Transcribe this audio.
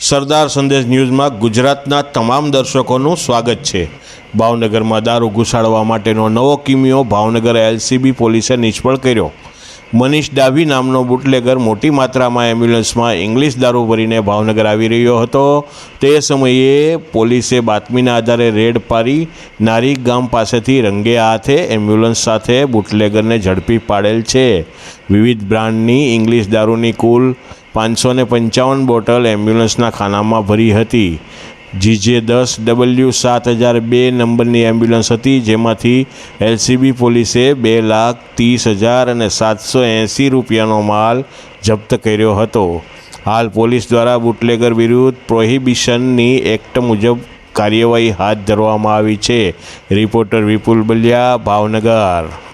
સરદાર સંદેશ ન્યૂઝમાં ગુજરાતના તમામ દર્શકોનું સ્વાગત છે. ભાવનગરમાં દારૂ ઘુસાડવા માટેનો નવો કિમિયો ભાવનગર એલસીબી પોલીસે નિષ્ફળ કર્યો. મનીષ ડાભી નામનો બુટલેગર મોટી માત્રામાં એમ્બ્યુલન્સમાં ઇંગ્લિશ દારૂ ભરીને ભાવનગર આવી રહ્યો હતો. તે સમયે પોલીસે બાતમીના આધારે રેડ પાડી નારી ગામ પાસેથી રંગે હાથે એમ્બ્યુલન્સ સાથે બુટલેગરને ઝડપી પાડેલ છે. વિવિધ બ્રાન્ડની ઇંગ્લિશ દારૂની કુલ પાંચસો પંચાવન બોટલ એમ્બ્યુલન્સના ખાનામાં ભરી હતી. જીજે દસ ડબલ્યુ સાત હજાર બે નંબરની એમ્બ્યુલન્સ હતી, જેમાંથી એલસીબી પોલીસે બે લાખ ત્રીસ હજાર અને સાતસો એંસી રૂપિયાનો માલ જપ્ત કર્યો હતો. હાલ પોલીસ દ્વારા બુટલેગર વિરુદ્ધ પ્રોહિબિશનની એક્ટ મુજબ કાર્યવાહી હાથ ધરવામાં આવી છે. રિપોર્ટર વિપુલ બલિયા, ભાવનગર.